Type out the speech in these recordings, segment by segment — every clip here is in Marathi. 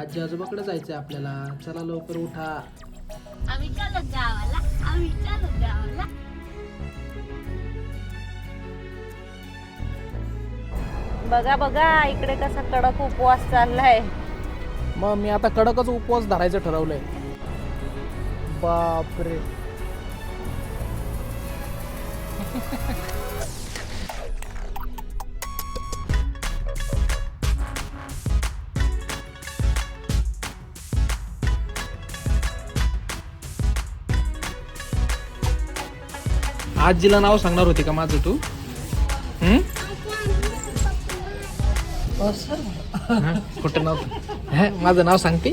आजी आजोबाकडे जायचंय आपल्याला. चला लवकर उठा. आम्ही चाललो गावाला आम्ही चाललो गावाला. बघा बघा इकडे कसा कडक उपवास चाललाय. मग मी आता कडकच उपवास धरायचं ठरवलंय. बापरे. आजीला नाव सांगणार होती का माझं तू? हम्म? हा, कुठं नाव? हा, माझं नाव सांगते?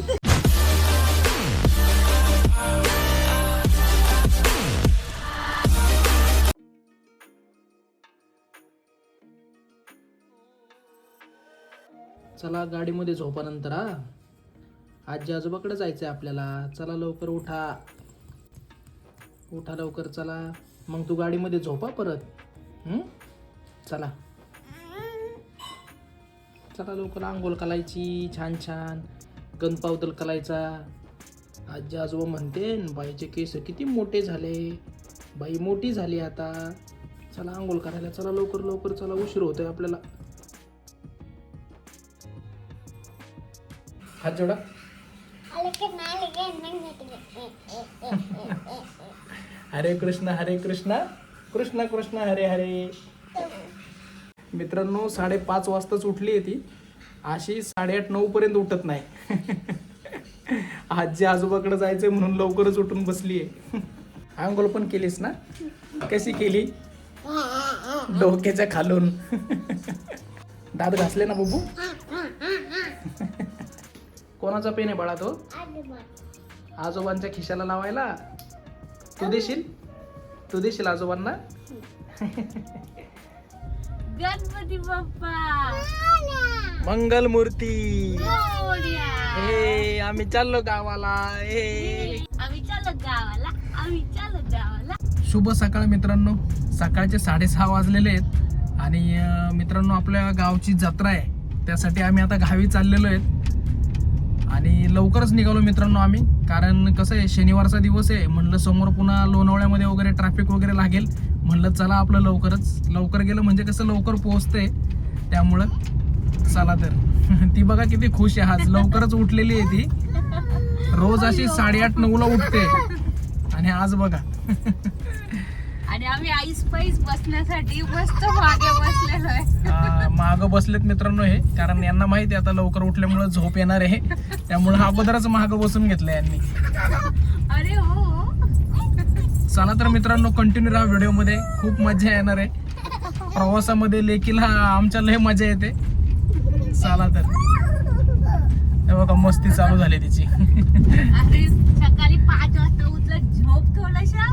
चला गाडीमध्ये झोपा नंतर हा. आजी आजोबाकडे जायचंय आपल्याला. चला लवकर उठा. उठा लवकर चला. मग तू गाडीमध्ये झोपा परत चला चला लवकर आंघोळ करायची छान छान गणपावदल करायचा आजी आजोबा म्हणते बाईचे केस किती मोठे झाले बाई मोठी झाली आता चला आंघोळ करायला चला लवकर लवकर चला उशीर होतोय आपल्याला हात जोडा हरे कृष्ण हरे कृष्ण कृष्ण कृष्ण हरे हरे. मित्रांनो साडेपाच वाजताच उठली आहे ती. अशी साडेआठ नऊ पर्यंत उठत नाही. आजी आजोबाकडे जायचंय म्हणून लवकरच उठून बसली आहे. आंघोळ पण केलीस ना? कशी केली? डोक्याच्या खालून. दात घासले ना बाबू? कोणाचा पेन आहे बाळा तो? आजोबांच्या खिशाला लावायला? तू देशील? तू देशील आजोबांना? गणपती बाप्पा. मंगल मूर्ती. हे आम्ही चाललो गावाला. हे. आम्ही चाललो गावाला. आम्ही चाललो गावाला. शुभ सकाळ मित्रांनो. सकाळचे साडेसहा वाजलेले आहेत. आणि मित्रांनो आपल्या गावची जत्रा आहे. त्यासाठी आम्ही आता गावी चाललेलो आहेत. लवकरच निघालो मित्रांनो आम्ही. कारण कसं आहे शनिवारचा दिवस आहे. म्हणलं समोर पुन्हा लोणावळ्यामध्ये वगैरे ट्रॅफिक वगैरे लागेल. म्हणलं चला आपलं लवकरच. लवकर गेलं म्हणजे कसं लवकर पोहोचतंय. त्यामुळं चला तर. ती बघा किती खुश आहे आज. लवकरच उठलेली आहे ती. रोज अशी साडेआठ नऊला उठते. आणि आज बघा. आणि आम्ही आईस पैस बसण्यासाठी मस्त मागे बसलेलो आहे. माग बसलेत मित्रांनो हे कारण यांना माहिती आता लवकर उठल्यामुळे झोप येणार आहे. त्यामुळे अगोदरच माग बसून घेतलं यांनी. अरे हो. चला तर मित्रांनो कंटिन्यू राहा व्हिडिओमध्ये खूप मजा येणार आहे. प्रवासामध्ये लेकीला आमच्या लय मजा येते. चला तर. हे बघा मस्ती चालू झाली तिची. सकाळी पाच वाजता उठलं झोप थोडशा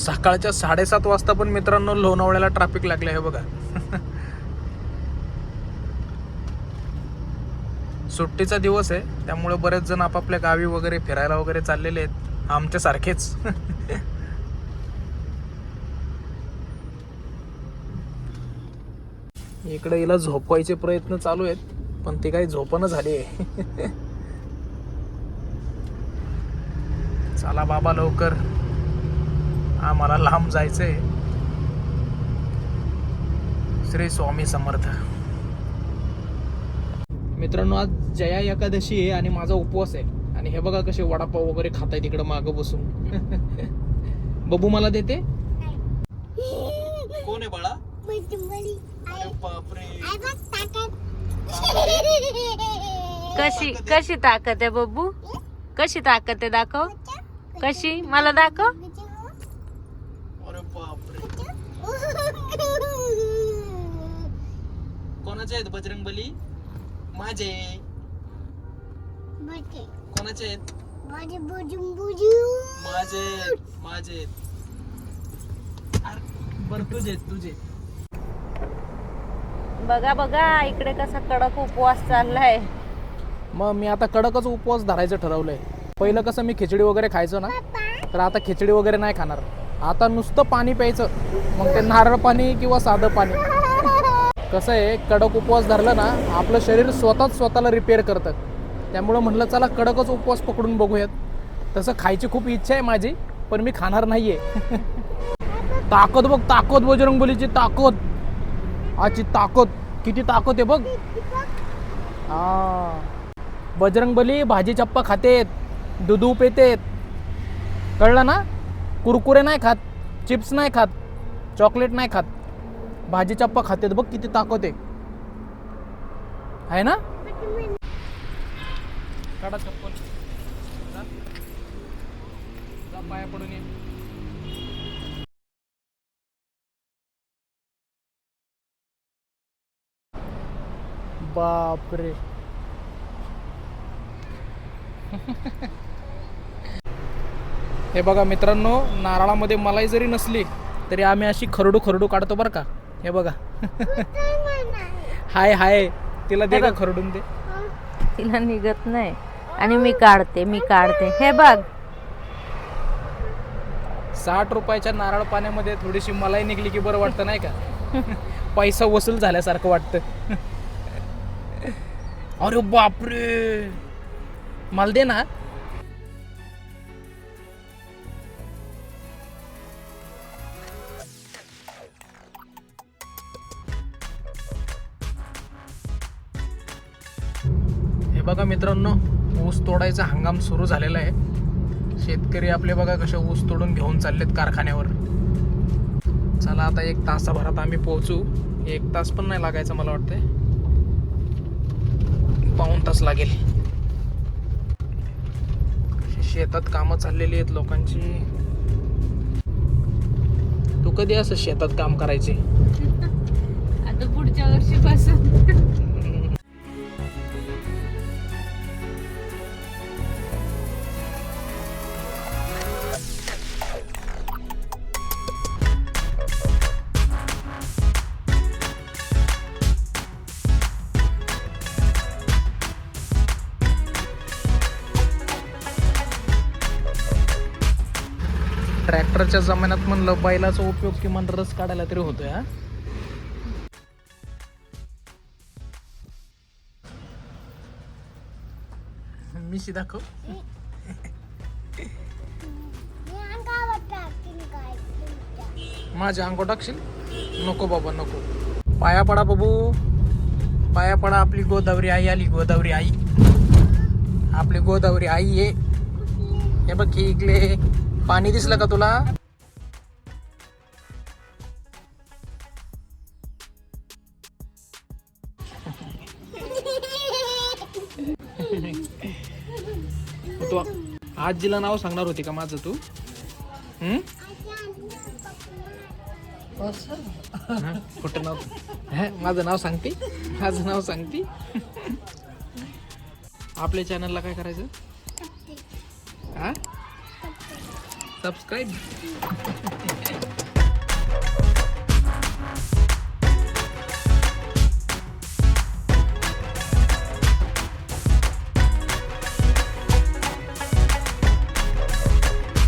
सकाळच्या साडेसात वाजता पण मित्रांनो लोणावळ्याला ट्रॅफिक लागले आहे बघा. सुट्टीचा दिवस आहे त्यामुळे बरेच जण आपापल्या गावी वगैरे फिरायला वगैरे चाललेले आहेत. आमच्यासारखेच. इकडे हिला झोपवायचे प्रयत्न चालू आहेत पण ती काही झोपणं झाली आहे. चला बाबा लवकर. आम्हाला लांब जायचंय. श्री स्वामी समर्थ. मित्रांनो आज जया एकादशी आहे आणि माझा उपवास आहे. आणि हे बघा कसे वडापाव वगैरे खाताय तिकडे माग बसून. बबू मला देते. कोण आहे बाळा? कशी कशी ताकद आहे बब्बू कशी ताकद आहे दाखव. कशी मला दाखव अरे बापरे कोणाचे आहेत बजरंग बली? माझे. कोणाचे आहेत? माझे माझे अरे, बर तुझे तुझे बघा बघा इकडे कसा कडक उपवास चाललाय. मग मी आता कडकच उपवास धरायचं ठरवलंय. पहिलं कसं मी खिचडी वगैरे खायचो ना तर आता खिचडी वगैरे नाही खाणार. आता नुसतं पाणी प्यायचं. मग ते नारळ पाणी किंवा साधं पाणी. कसं आहे कडक उपवास धरलं ना आपलं शरीर स्वतःच स्वतःला रिपेअर करतं. त्यामुळं म्हटलं चला कडकच उपवास पकडून बघूयात. तसं खायची खूप इच्छा आहे माझी पण मी खाणार नाहीये. ताकद बघ ताकद बजरंगबलीची ताकद. आजची ताकद किती ताकद आहे बघ. हा. बजरंगबली भाजी चप्पा खातेत दुधू पेतेत कळलं ना? कुरकुरे नाही खात चिप्स नाही खात चॉकलेट नाही खात. भाजी चप्पा खात्यात बघ किती ताकद आहे. आहे ना? काढा चप्पल. जा. पाया पडून ये. बापरे. हे बघा मित्रांनो नारळामध्ये मलाई जरी नसली तरी आम्ही अशी खरडू खरडू काढतो बरं का. हे बघा. हाय हाय. तिला दे का खरडून दे. तिला निघत नाही. आणि मी काढते मी काढते. हे बघ. साठ रुपयाच्या नारळ पाण्यामध्ये थोडीशी मलाई निघली की बरं वाटतं नाही का? पैसा वसूल झाल्यासारखं वाटतं. अरे बापरे! मला दे ना. बघा मित्रांनो ऊस तोडायचा हंगाम सुरू झालेला आहे. शेतकरी आपले बघा कसे ऊस तोडून घेऊन चाललेत कारखान्यावर. चला आता एक तासाभरात आम्ही पोहोचू. एक तास पण नाही लागायचं मला वाटतंय. पाऊन तास लागेल. शेतात कामं चाललेली आहेत लोकांची. तू कधी असं शेतात काम करायचे? आता पुढच्या वर्षीपासून. ट्रॅक्टरच्या जमान्यात म्हणलं बैलाचा उपयोग किमान रस काढायला तरी होतोय हा. मिशी दाखव. माझ्या अंगो टाकशील? नको बाबा नको. पाया पडा बाबू. पाया पडा आपली गोदावरी आई आली गोदावरी आई. आपली गोदावरी आई ये. हे बघ इकले पाणी दिसलं का तुला? तू आजीला नाव सांगणार होती का माझं तू? हम्म? नाव? माझं नाव सांगते? माझं नाव सांगते? आपल्या चॅनलला काय करायचं? हा? subscribe.